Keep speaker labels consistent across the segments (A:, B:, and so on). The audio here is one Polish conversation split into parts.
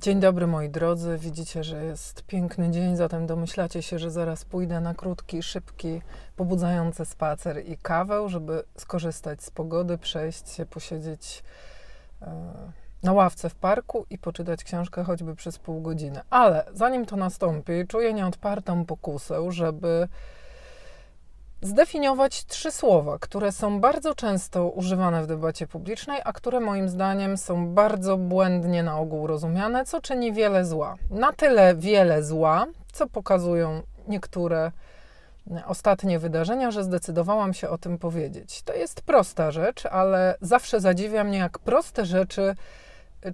A: Dzień dobry moi drodzy. Widzicie, że jest piękny dzień, zatem domyślacie się, że zaraz pójdę na krótki, szybki, pobudzający spacer i kawę, żeby skorzystać z pogody, przejść się, posiedzieć e, na ławce w parku i poczytać książkę choćby przez pół godziny. Ale zanim to nastąpi, czuję nieodpartą pokusę, żeby zdefiniować trzy słowa, które są bardzo często używane w debacie publicznej, a które moim zdaniem są bardzo błędnie na ogół rozumiane, co czyni wiele zła. Na tyle wiele zła, co pokazują niektóre ostatnie wydarzenia, że zdecydowałam się o tym powiedzieć. To jest prosta rzecz, ale zawsze zadziwia mnie, jak proste rzeczy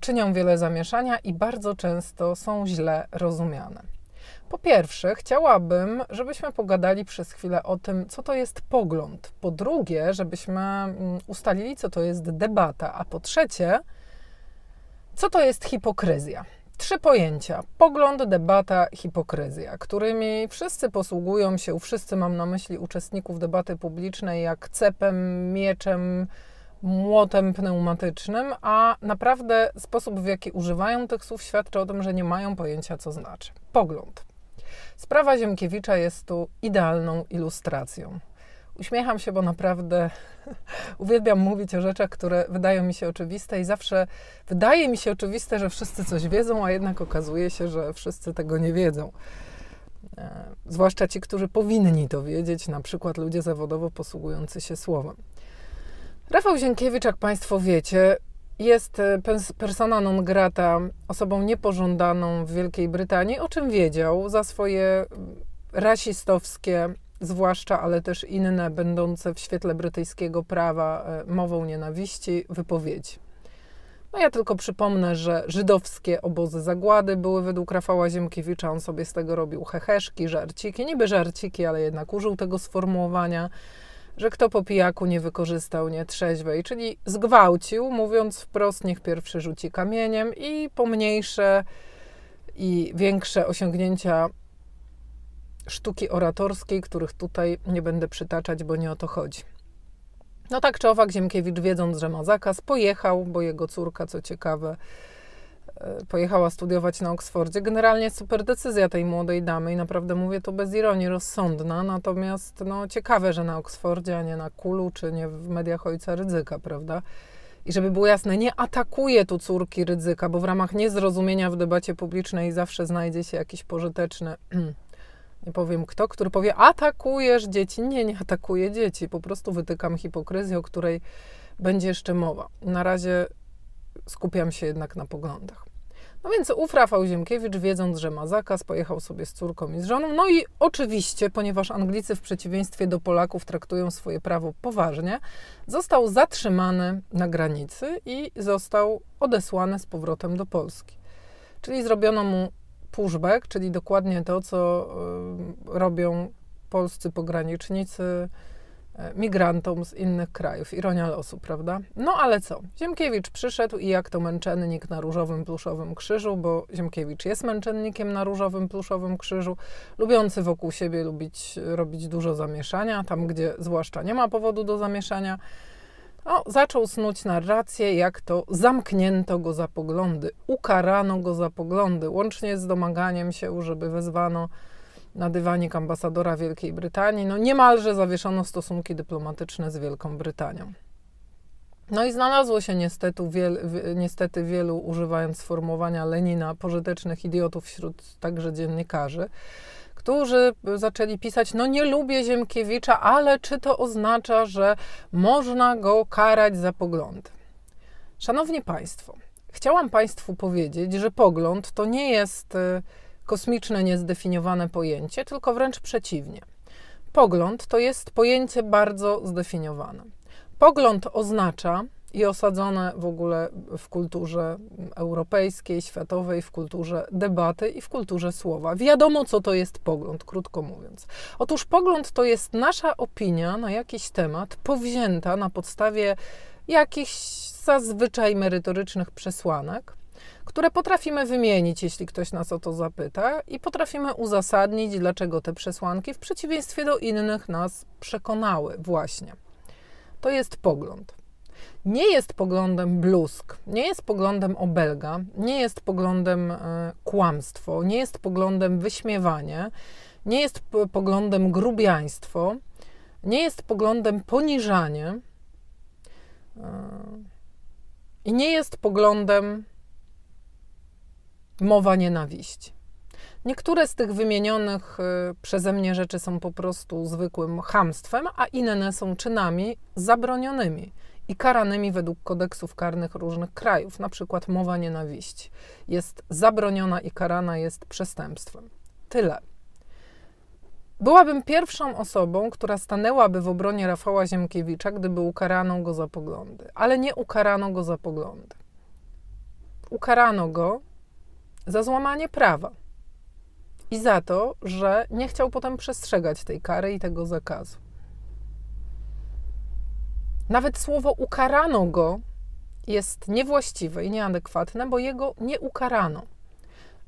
A: czynią wiele zamieszania i bardzo często są źle rozumiane. Po pierwsze, chciałabym, żebyśmy pogadali przez chwilę o tym, co to jest pogląd. Po drugie, żebyśmy mm, ustalili, co to jest debata. A po trzecie, co to jest hipokryzja. Trzy pojęcia: pogląd, debata, hipokryzja, którymi wszyscy posługują się, wszyscy mam na myśli uczestników debaty publicznej, jak cepem, mieczem, młotem pneumatycznym, a naprawdę sposób, w jaki używają tych słów, świadczy o tym, że nie mają pojęcia, co znaczy. Pogląd. Sprawa Ziemkiewicza jest tu idealną ilustracją. Uśmiecham się, bo naprawdę uwielbiam mówić o rzeczach, które wydają mi się oczywiste i zawsze wydaje mi się oczywiste, że wszyscy coś wiedzą, a jednak okazuje się, że wszyscy tego nie wiedzą. E, zwłaszcza ci, którzy powinni to wiedzieć, na przykład ludzie zawodowo posługujący się słowem. Rafał Zienkiewicz, jak Państwo wiecie, jest e, persona non grata, osobą niepożądaną w Wielkiej Brytanii, o czym wiedział. Za swoje rasistowskie, zwłaszcza, ale też inne, będące w świetle brytyjskiego prawa e, mową nienawiści, wypowiedzi. No ja tylko przypomnę, że żydowskie obozy zagłady były według Rafała Ziemkiewicza, on sobie z tego robił heheszki, żarciki, niby żarciki, ale jednak użył tego sformułowania że kto po pijaku nie wykorzystał nietrzeźwej, czyli zgwałcił, mówiąc wprost, niech pierwszy rzuci kamieniem i pomniejsze i większe osiągnięcia sztuki oratorskiej, których tutaj nie będę przytaczać, bo nie o to chodzi. No tak czy owak, Ziemkiewicz, wiedząc, że ma zakaz, pojechał, bo jego córka, co ciekawe, pojechała studiować na Oksfordzie. Generalnie super decyzja tej młodej damy i naprawdę mówię to bez ironii, rozsądna, natomiast no, ciekawe, że na Oksfordzie, a nie na Kulu, czy nie w mediach ojca Rydzyka, prawda? I żeby było jasne, nie atakuje tu córki Rydzyka, bo w ramach niezrozumienia w debacie publicznej zawsze znajdzie się jakiś pożyteczny, nie powiem kto, który powie, atakujesz dzieci. Nie, nie atakuję dzieci, po prostu wytykam hipokryzję, o której będzie jeszcze mowa. Na razie skupiam się jednak na poglądach. No więc ów Rafał Ziemkiewicz, wiedząc, że ma zakaz, pojechał sobie z córką i z żoną. No i oczywiście, ponieważ Anglicy w przeciwieństwie do Polaków traktują swoje prawo poważnie, został zatrzymany na granicy i został odesłany z powrotem do Polski. Czyli zrobiono mu pushback, czyli dokładnie to, co robią polscy pogranicznicy migrantom z innych krajów. Ironia losu, prawda? No ale co? Ziemkiewicz przyszedł i jak to męczennik na różowym pluszowym krzyżu, bo Ziemkiewicz jest męczennikiem na różowym pluszowym krzyżu, lubiący wokół siebie lubić robić dużo zamieszania, tam gdzie zwłaszcza nie ma powodu do zamieszania. No, zaczął snuć narrację, jak to zamknięto go za poglądy, ukarano go za poglądy, łącznie z domaganiem się, żeby wezwano na dywanik ambasadora Wielkiej Brytanii. No niemalże zawieszono stosunki dyplomatyczne z Wielką Brytanią. No i znalazło się niestety, wiel, niestety wielu, używając sformułowania Lenina, pożytecznych idiotów wśród także dziennikarzy, którzy zaczęli pisać: No, nie lubię Ziemkiewicza, ale czy to oznacza, że można go karać za poglądy? Szanowni Państwo, chciałam Państwu powiedzieć, że pogląd to nie jest y, kosmiczne, niezdefiniowane pojęcie, tylko wręcz przeciwnie. Pogląd to jest pojęcie bardzo zdefiniowane. Pogląd oznacza i osadzone w ogóle w kulturze europejskiej, światowej, w kulturze debaty i w kulturze słowa. Wiadomo, co to jest pogląd, krótko mówiąc. Otóż pogląd to jest nasza opinia na jakiś temat, powzięta na podstawie jakichś zazwyczaj merytorycznych przesłanek, które potrafimy wymienić, jeśli ktoś nas o to zapyta, i potrafimy uzasadnić, dlaczego te przesłanki, w przeciwieństwie do innych, nas przekonały, właśnie. To jest pogląd. nie jest poglądem bluzg, nie jest poglądem obelga, nie jest poglądem e, kłamstwo, nie jest poglądem wyśmiewanie, nie jest poglądem grubiaństwo, nie jest poglądem poniżanie e, i nie jest poglądem mowa nienawiści. Niektóre z tych wymienionych y, przeze mnie rzeczy są po prostu zwykłym hamstwem, a inne są czynami zabronionymi i karanymi według kodeksów karnych różnych krajów. Na przykład mowa nienawiści jest zabroniona i karana jest przestępstwem. Tyle. Byłabym pierwszą osobą, która stanęłaby w obronie Rafała Ziemkiewicza, gdyby ukarano go za poglądy, ale nie ukarano go za poglądy. Ukarano go za złamanie prawa i za to, że nie chciał potem przestrzegać tej kary i tego zakazu. Nawet słowo ukarano go jest niewłaściwe i nieadekwatne, bo jego nie ukarano.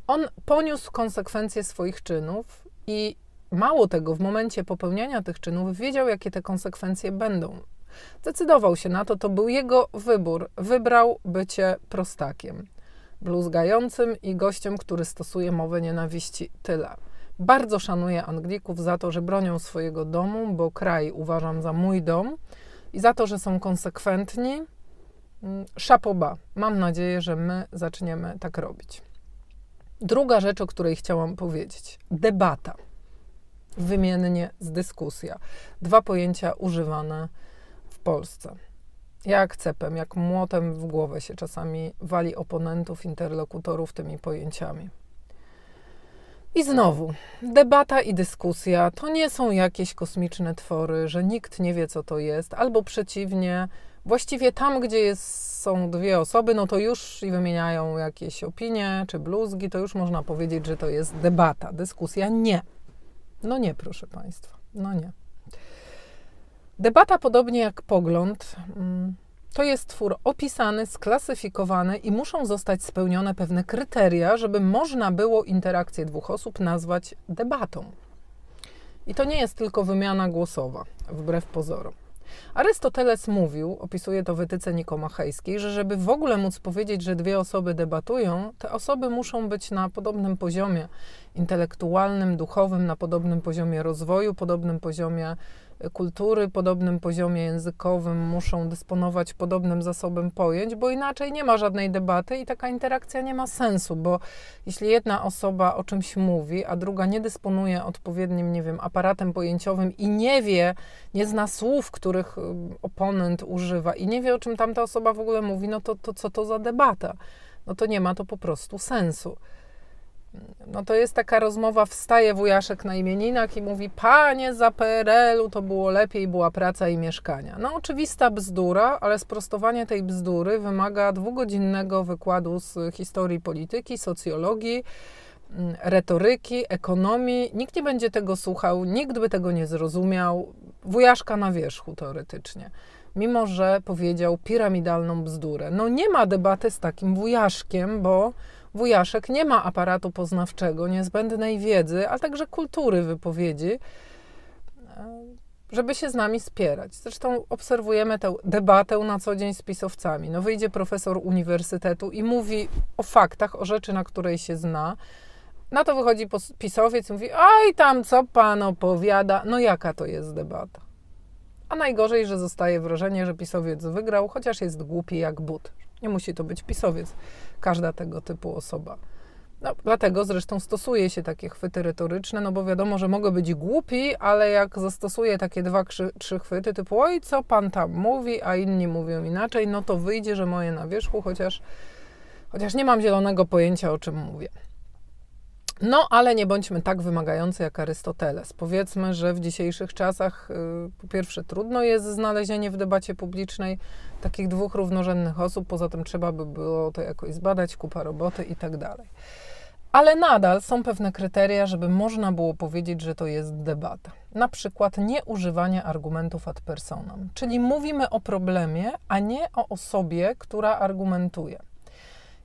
A: On poniósł konsekwencje swoich czynów i mało tego, w momencie popełniania tych czynów wiedział, jakie te konsekwencje będą. Decydował się na to, to był jego wybór. Wybrał bycie prostakiem bluzgającym i gościem, który stosuje mowę nienawiści. Tyle. Bardzo szanuję Anglików za to, że bronią swojego domu, bo kraj uważam za mój dom i za to, że są konsekwentni. Szapoba. Mm, Mam nadzieję, że my zaczniemy tak robić. Druga rzecz, o której chciałam powiedzieć. Debata. Wymiennie z dyskusja. Dwa pojęcia używane w Polsce jak cepem, jak młotem w głowę się czasami wali oponentów, interlokutorów tymi pojęciami. I znowu, debata i dyskusja to nie są jakieś kosmiczne twory, że nikt nie wie, co to jest, albo przeciwnie, właściwie tam, gdzie jest, są dwie osoby, no to już i wymieniają jakieś opinie czy bluzgi, to już można powiedzieć, że to jest debata, dyskusja. Nie. No nie, proszę Państwa, no nie. Debata, podobnie jak pogląd, mm, to jest twór opisany, sklasyfikowany i muszą zostać spełnione pewne kryteria, żeby można było interakcję dwóch osób nazwać debatą. I to nie jest tylko wymiana głosowa, wbrew pozorom. Arystoteles mówił, opisuje to w etyce nikomachejskiej, że żeby w ogóle móc powiedzieć, że dwie osoby debatują, te osoby muszą być na podobnym poziomie intelektualnym, duchowym, na podobnym poziomie rozwoju, podobnym poziomie kultury, podobnym poziomie językowym, muszą dysponować podobnym zasobem pojęć, bo inaczej nie ma żadnej debaty i taka interakcja nie ma sensu, bo jeśli jedna osoba o czymś mówi, a druga nie dysponuje odpowiednim, nie wiem, aparatem pojęciowym i nie wie, nie zna słów, których y, oponent używa i nie wie, o czym tamta osoba w ogóle mówi, no to, to co to za debata? No to nie ma to po prostu sensu no to jest taka rozmowa, wstaje wujaszek na imieninach i mówi, panie, za PRL-u to było lepiej, była praca i mieszkania. No oczywista bzdura, ale sprostowanie tej bzdury wymaga dwugodzinnego wykładu z historii polityki, socjologii, mm, retoryki, ekonomii. Nikt nie będzie tego słuchał, nikt by tego nie zrozumiał. Wujaszka na wierzchu teoretycznie. Mimo, że powiedział piramidalną bzdurę. No nie ma debaty z takim wujaszkiem, bo wujaszek nie ma aparatu poznawczego, niezbędnej wiedzy, a także kultury wypowiedzi, e, żeby się z nami spierać. Zresztą obserwujemy tę debatę na co dzień z pisowcami. No wyjdzie profesor uniwersytetu i mówi o faktach, o rzeczy, na której się zna. Na to wychodzi pisowiec i mówi, oj tam, co pan opowiada. No jaka to jest debata? A najgorzej, że zostaje wrażenie, że pisowiec wygrał, chociaż jest głupi jak but. Nie musi to być pisowiec, każda tego typu osoba. No, dlatego zresztą stosuje się takie chwyty retoryczne, no bo wiadomo, że mogę być głupi, ale jak zastosuję takie dwa, trzy chwyty typu oj, co pan tam mówi, a inni mówią inaczej, no to wyjdzie, że moje na wierzchu, chociaż, chociaż nie mam zielonego pojęcia, o czym mówię. No, ale nie bądźmy tak wymagający jak Arystoteles. Powiedzmy, że w dzisiejszych czasach y, po pierwsze trudno jest znalezienie w debacie publicznej takich dwóch równorzędnych osób, poza tym trzeba by było to jakoś zbadać, kupa roboty i tak dalej. Ale nadal są pewne kryteria, żeby można było powiedzieć, że to jest debata. Na przykład nieużywanie argumentów ad personam, czyli mówimy o problemie, a nie o osobie, która argumentuje.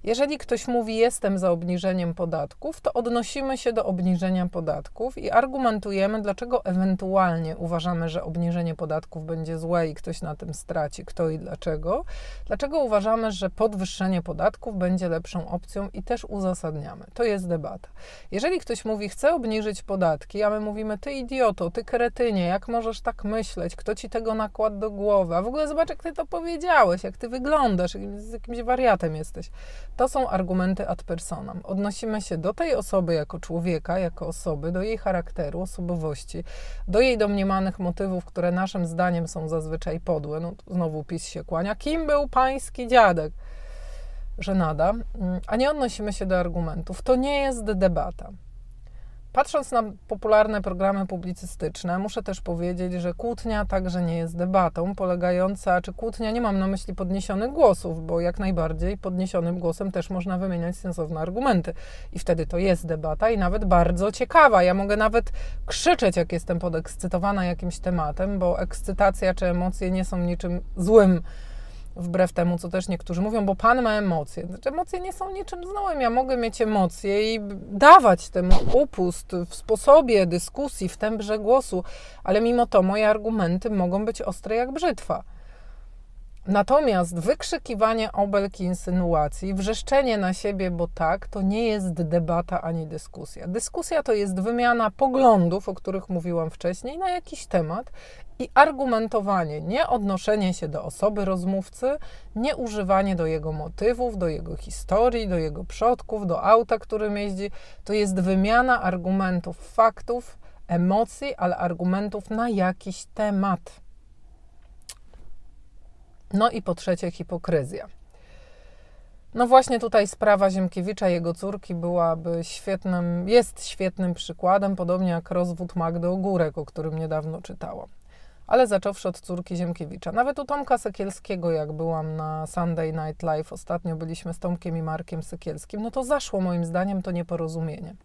A: Jeżeli ktoś mówi, jestem za obniżeniem podatków, to odnosimy się do obniżenia podatków i argumentujemy, dlaczego ewentualnie uważamy, że obniżenie podatków będzie złe i ktoś na tym straci, kto i dlaczego. Dlaczego uważamy, że podwyższenie podatków będzie lepszą opcją i też uzasadniamy. To jest debata. Jeżeli ktoś mówi, chce obniżyć podatki, a my mówimy, ty idioto, ty kretynie, jak możesz tak myśleć, kto ci tego nakładł do głowy, a w ogóle zobacz, jak ty to powiedziałeś, jak ty wyglądasz, z jakimś wariatem jesteś to są argumenty ad personam. Odnosimy się do tej osoby jako człowieka, jako osoby, do jej charakteru, osobowości, do jej domniemanych motywów, które naszym zdaniem są zazwyczaj podłe. No, znowu PiS się kłania. Kim był pański dziadek? Że nada, mm, a nie odnosimy się do argumentów. To nie jest debata. Patrząc na popularne programy publicystyczne, muszę też powiedzieć, że kłótnia także nie jest debatą polegająca, czy kłótnia, nie mam na myśli podniesionych głosów, bo jak najbardziej podniesionym głosem też można wymieniać sensowne argumenty. I wtedy to jest debata i nawet bardzo ciekawa. Ja mogę nawet krzyczeć, jak jestem podekscytowana jakimś tematem, bo ekscytacja czy emocje nie są niczym złym wbrew temu, co też niektórzy mówią, bo Pan ma emocje. Znaczy, emocje nie są niczym znołem. Ja mogę mieć emocje i dawać temu upust w sposobie dyskusji, w tembrze głosu, ale mimo to moje argumenty mogą być ostre jak brzytwa. Natomiast wykrzykiwanie obelgi insynuacji, wrzeszczenie na siebie, bo tak, to nie jest debata ani dyskusja. Dyskusja to jest wymiana poglądów, o których mówiłam wcześniej, na jakiś temat i argumentowanie, nie odnoszenie się do osoby rozmówcy, nie używanie do jego motywów, do jego historii, do jego przodków, do auta, którym jeździ. To jest wymiana argumentów, faktów, emocji, ale argumentów na jakiś temat. No i po trzecie, hipokryzja. No właśnie tutaj sprawa Ziemkiewicza, jego córki byłaby świetnym, jest świetnym przykładem, podobnie jak rozwód Magdy Ogórek, o którym niedawno czytałam. Ale zacząwszy od córki Ziemkiewicza. Nawet u Tomka Sekielskiego, jak byłam na Sunday Night Live, ostatnio byliśmy z Tomkiem i Markiem Sekielskim, no to zaszło moim zdaniem to nieporozumienie.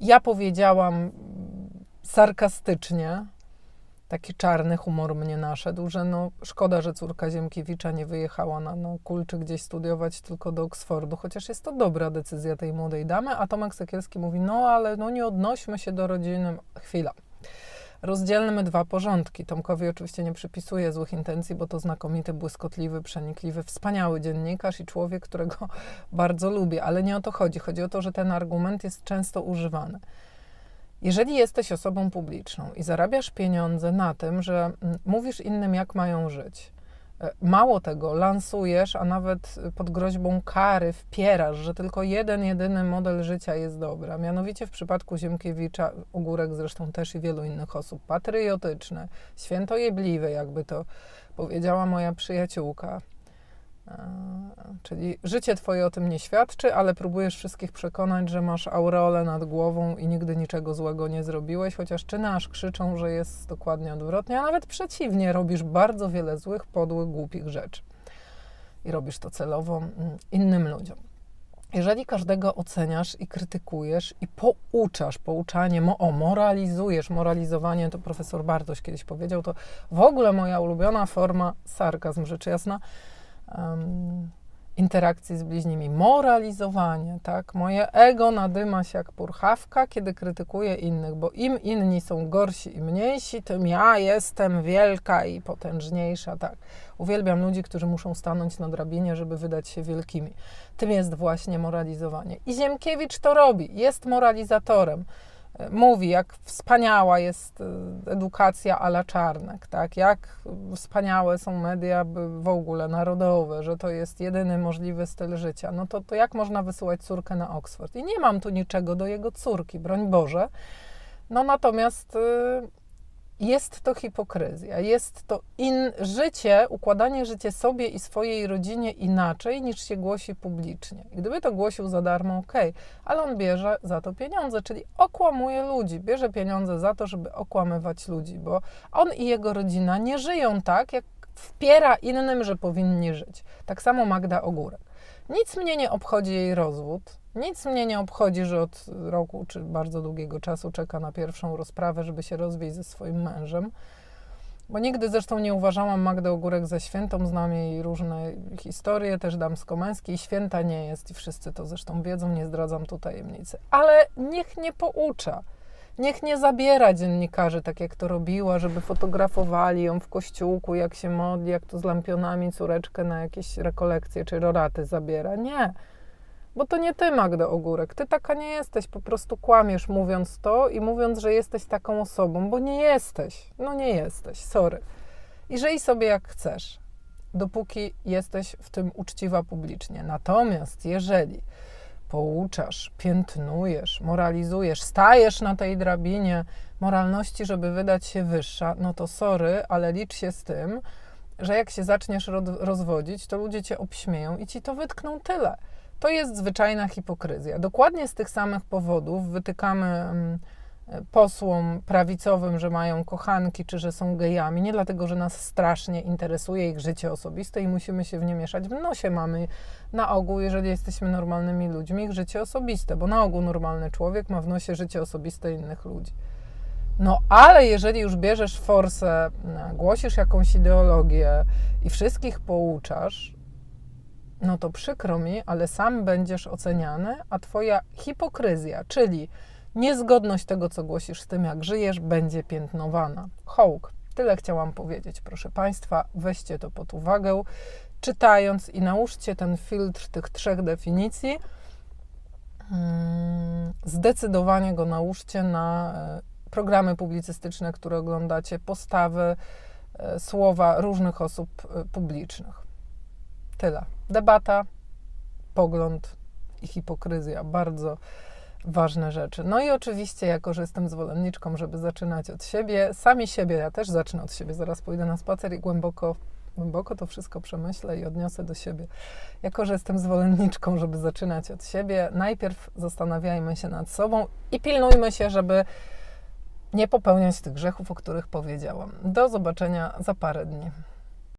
A: Ja powiedziałam sarkastycznie, taki czarny humor mnie naszedł, że no szkoda, że córka Ziemkiewicza nie wyjechała na no, kulczy gdzieś studiować tylko do Oksfordu, chociaż jest to dobra decyzja tej młodej damy, a Tomek Sekielski mówi, no ale no nie odnośmy się do rodziny. Chwila. Rozdzielmy dwa porządki. Tomkowi oczywiście nie przypisuję złych intencji, bo to znakomity, błyskotliwy, przenikliwy, wspaniały dziennikarz i człowiek, którego bardzo lubię, ale nie o to chodzi. Chodzi o to, że ten argument jest często używany. Jeżeli jesteś osobą publiczną i zarabiasz pieniądze na tym, że mm, mówisz innym, jak mają żyć, mało tego, lansujesz, a nawet pod groźbą kary wpierasz, że tylko jeden, jedyny model życia jest dobry, a mianowicie w przypadku Ziemkiewicza, Ogórek zresztą też i wielu innych osób, patriotyczne, świętojebliwe, jakby to powiedziała moja przyjaciółka, Czyli życie Twoje o tym nie świadczy, ale próbujesz wszystkich przekonać, że masz aureolę nad głową i nigdy niczego złego nie zrobiłeś, chociaż czyny aż krzyczą, że jest dokładnie odwrotnie, a nawet przeciwnie, robisz bardzo wiele złych, podłych, głupich rzeczy. I robisz to celowo mm, innym ludziom. Jeżeli każdego oceniasz i krytykujesz i pouczasz, pouczanie, mo, o, moralizujesz, moralizowanie, to profesor Bartoś kiedyś powiedział, to w ogóle moja ulubiona forma sarkazm, rzecz jasna, um, interakcji z bliźnimi, moralizowanie, tak? Moje ego nadyma się jak purchawka, kiedy krytykuję innych, bo im inni są gorsi i mniejsi, tym ja jestem wielka i potężniejsza, tak? Uwielbiam ludzi, którzy muszą stanąć na drabinie, żeby wydać się wielkimi. Tym jest właśnie moralizowanie. I Ziemkiewicz to robi, jest moralizatorem mówi, jak wspaniała jest y, edukacja ala Czarnek, tak? jak wspaniałe są media w ogóle narodowe, że to jest jedyny możliwy styl życia, no to, to jak można wysyłać córkę na Oxford? I nie mam tu niczego do jego córki, broń Boże. No natomiast y, jest to hipokryzja, jest to in, życie, układanie życia sobie i swojej rodzinie inaczej niż się głosi publicznie. I gdyby to głosił za darmo, ok, ale on bierze za to pieniądze, czyli okłamuje ludzi, bierze pieniądze za to, żeby okłamywać ludzi, bo on i jego rodzina nie żyją tak, jak wpiera innym, że powinni żyć. Tak samo Magda Ogórek. Nic mnie nie obchodzi jej rozwód, nic mnie nie obchodzi, że od roku czy bardzo długiego czasu czeka na pierwszą rozprawę, żeby się rozwieść ze swoim mężem. Bo nigdy zresztą nie uważałam Magdy Ogórek za świętą, znam jej różne historie, też damsko-męskie i święta nie jest i wszyscy to zresztą wiedzą, nie zdradzam tu tajemnicy. Ale niech nie poucza. Niech nie zabiera dziennikarzy, tak jak to robiła, żeby fotografowali ją w kościółku, jak się modli, jak to z lampionami córeczkę na jakieś rekolekcje czy roraty zabiera. Nie. Bo to nie ty, Magda Ogórek. Ty taka nie jesteś. Po prostu kłamiesz mówiąc to i mówiąc, że jesteś taką osobą, bo nie jesteś. No nie jesteś. Sorry. I żyj sobie jak chcesz, dopóki jesteś w tym uczciwa publicznie. Natomiast jeżeli pouczasz, piętnujesz, moralizujesz, stajesz na tej drabinie moralności, żeby wydać się wyższa, no to sorry, ale licz się z tym, że jak się zaczniesz rozwodzić, to ludzie cię obśmieją i ci to wytkną tyle. To jest zwyczajna hipokryzja. Dokładnie z tych samych powodów wytykamy mm, posłom prawicowym, że mają kochanki, czy że są gejami, nie dlatego, że nas strasznie interesuje ich życie osobiste i musimy się w nie mieszać. W nosie mamy na ogół, jeżeli jesteśmy normalnymi ludźmi, ich życie osobiste, bo na ogół normalny człowiek ma w nosie życie osobiste innych ludzi. No ale jeżeli już bierzesz forsę, głosisz jakąś ideologię i wszystkich pouczasz, no to przykro mi, ale sam będziesz oceniany, a twoja hipokryzja, czyli niezgodność tego, co głosisz z tym, jak żyjesz, będzie piętnowana. Hołk. Tyle chciałam powiedzieć, proszę Państwa. Weźcie to pod uwagę, czytając i nałóżcie ten filtr tych trzech definicji. Hmm, zdecydowanie go nałóżcie na e, programy publicystyczne, które oglądacie, postawy, e, słowa różnych osób e, publicznych. Tyle. Debata, pogląd i hipokryzja. Bardzo ważne rzeczy. No i oczywiście, jako że jestem zwolenniczką, żeby zaczynać od siebie, sami siebie, ja też zacznę od siebie, zaraz pójdę na spacer i głęboko, głęboko to wszystko przemyślę i odniosę do siebie. Jako, że jestem zwolenniczką, żeby zaczynać od siebie, najpierw zastanawiajmy się nad sobą i pilnujmy się, żeby nie popełniać tych grzechów, o których powiedziałam. Do zobaczenia za parę dni.